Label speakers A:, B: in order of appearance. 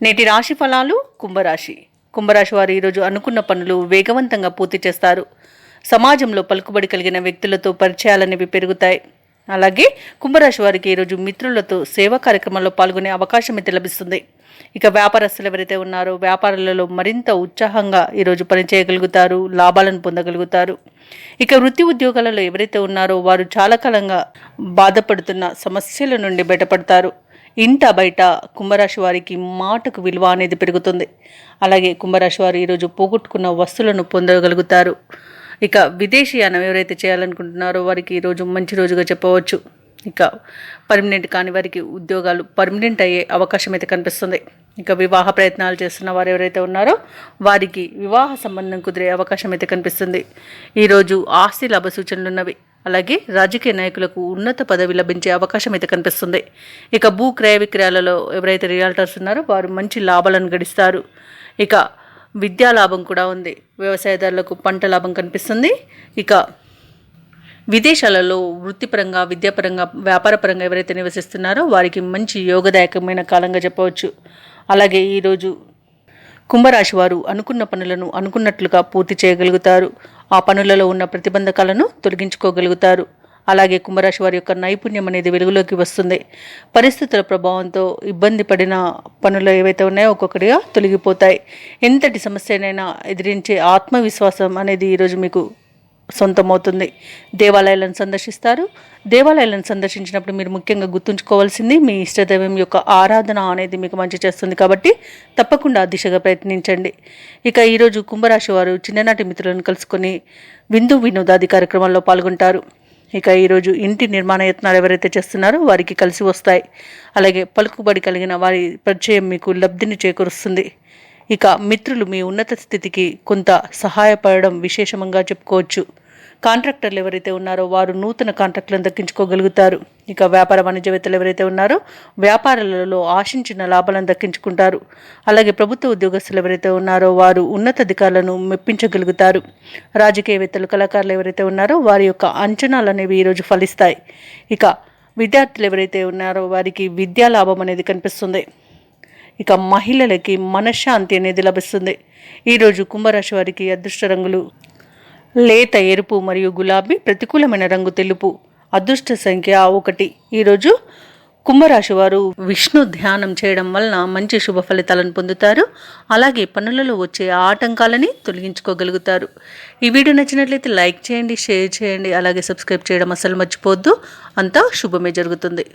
A: నేటి రాశి ఫలాలు కుంభరాశి. కుంభరాశి వారు ఈరోజు అనుకున్న పనులు వేగవంతంగా పూర్తి చేస్తారు. సమాజంలో పలుకుబడి కలిగిన వ్యక్తులతో పరిచయాలనేవి పెరుగుతాయి. అలాగే కుంభరాశి వారికి ఈరోజు మిత్రులతో సేవా కార్యక్రమాల్లో పాల్గొనే అవకాశం అయితే లభిస్తుంది. ఇక వ్యాపారస్తులు ఎవరైతే ఉన్నారో వ్యాపారాలలో మరింత ఉత్సాహంగా ఈరోజు పనిచేయగలుగుతారు లాభాలను పొందగలుగుతారు. ఇక వృత్తి ఉద్యోగాలలో ఎవరైతే ఉన్నారో వారు చాలా కాలంగా బాధపడుతున్న సమస్యల నుండి బయటపడతారు. ఇంట బయట కుంభరాశి వారికి మాటకు విలువ అనేది పెరుగుతుంది. అలాగే కుంభరాశి వారు ఈరోజు పోగొట్టుకున్న వస్తువులను పొందగలుగుతారు. ఇక విదేశీయానం ఎవరైతే చేయాలనుకుంటున్నారో వారికి ఈరోజు మంచి రోజుగా చెప్పవచ్చు. ఇక పర్మనెంట్ కాని వారికి ఉద్యోగాలు పర్మనెంట్ అయ్యే అవకాశం అయితే కనిపిస్తుంది. ఇక వివాహ ప్రయత్నాలు చేస్తున్న వారు ఎవరైతే ఉన్నారో వారికి వివాహ సంబంధం కుదిరే అవకాశం అయితే కనిపిస్తుంది. ఈరోజు ఆస్తి లాభ సూచనలు ఉన్నవి అలాగే రాజకీయ నాయకులకు ఉన్నత పదవి లభించే అవకాశం అయితే కనిపిస్తుంది. ఇక భూ క్రయ విక్రయాలలో ఎవరైతే రియాల్టర్స్ ఉన్నారో వారు మంచి లాభాలను గడిస్తారు. ఇక విద్యా లాభం కూడా ఉంది. వ్యవసాయదారులకు పంట లాభం కనిపిస్తుంది. ఇక విదేశాలలో వృత్తిపరంగా విద్యాపరంగా వ్యాపారపరంగా ఎవరైతే నివసిస్తున్నారో వారికి మంచి యోగదాయకమైన కాలంగా చెప్పవచ్చు. అలాగే ఈరోజు కుంభరాశి వారు అనుకున్న పనులను అనుకున్నట్లుగా పూర్తి చేయగలుగుతారు. ఆ పనులలో ఉన్న ప్రతిబంధకాలను తొలగించుకోగలుగుతారు. అలాగే కుంభరాశి వారి యొక్క నైపుణ్యం అనేది వెలుగులోకి వస్తుంది. పరిస్థితుల ప్రభావంతో ఇబ్బంది పడిన పనులు ఏవైతే ఉన్నాయో ఒక్కొక్కటిగా తొలగిపోతాయి. ఎంతటి సమస్యనైనా ఎదిరించే ఆత్మవిశ్వాసం అనేది ఈరోజు మీకు సొంతమవుతుంది. దేవాలయాలను సందర్శిస్తారు. దేవాలయాలను సందర్శించినప్పుడు మీరు ముఖ్యంగా గుర్తుంచుకోవాల్సింది మీ ఇష్టదైవం యొక్క ఆరాధన అనేది మీకు మంచి చేస్తుంది కాబట్టి తప్పకుండా ఆ దిశగా ప్రయత్నించండి. ఇక ఈరోజు కుంభరాశి వారు చిన్ననాటి మిత్రులను కలుసుకొని విందు వినోదాది కార్యక్రమాల్లో పాల్గొంటారు. ఇక ఈరోజు ఇంటి నిర్మాణ యత్నాలు ఎవరైతే చేస్తున్నారో వారికి కలిసి వస్తాయి. అలాగే పలుకుబడి కలిగిన వారి పరిచయం మీకు లబ్ధిని చేకూరుస్తుంది. ఇక మిత్రులు మీ ఉన్నత స్థితికి కొంత సహాయపడడం విశేషంగా చెప్పుకోవచ్చు. కాంట్రాక్టర్లు ఎవరైతే ఉన్నారో వారు నూతన కాంట్రాక్టులను దక్కించుకోగలుగుతారు. ఇక వ్యాపార వాణిజ్యవేత్తలు ఎవరైతే ఉన్నారో వ్యాపారాలలో ఆశించిన లాభాలను దక్కించుకుంటారు. అలాగే ప్రభుత్వ ఉద్యోగస్తులు ఎవరైతే ఉన్నారో వారు ఉన్నతాధికారులను మెప్పించగలుగుతారు. రాజకీయవేత్తలు కళాకారులు ఎవరైతే ఉన్నారో వారి యొక్క అంచనాలు అనేవి ఈరోజు ఫలిస్తాయి. ఇక విద్యార్థులు ఎవరైతే ఉన్నారో వారికి విద్యా లాభం అనేది కనిపిస్తుంది. ఇక మహిళలకి మనశ్శాంతి అనేది లభిస్తుంది. ఈరోజు కుంభరాశి వారికి అదృష్ట రంగులు. లేత ఎరుపు మరియు గులాబీ ప్రతికూలమైన రంగు తెలుపు. అదృష్ట సంఖ్య ఒకటి. ఈరోజు కుంభరాశి వారు విష్ణు ధ్యానం చేయడం వలన మంచి శుభ ఫలితాలను పొందుతారు. అలాగే పనులలో వచ్చే ఆటంకాలని తొలగించుకోగలుగుతారు. ఈ వీడియో నచ్చినట్లయితే లైక్ చేయండి షేర్ చేయండి అలాగే సబ్స్క్రైబ్ చేయడం అసలు మర్చిపోవద్దు. అంతా శుభమే జరుగుతుంది.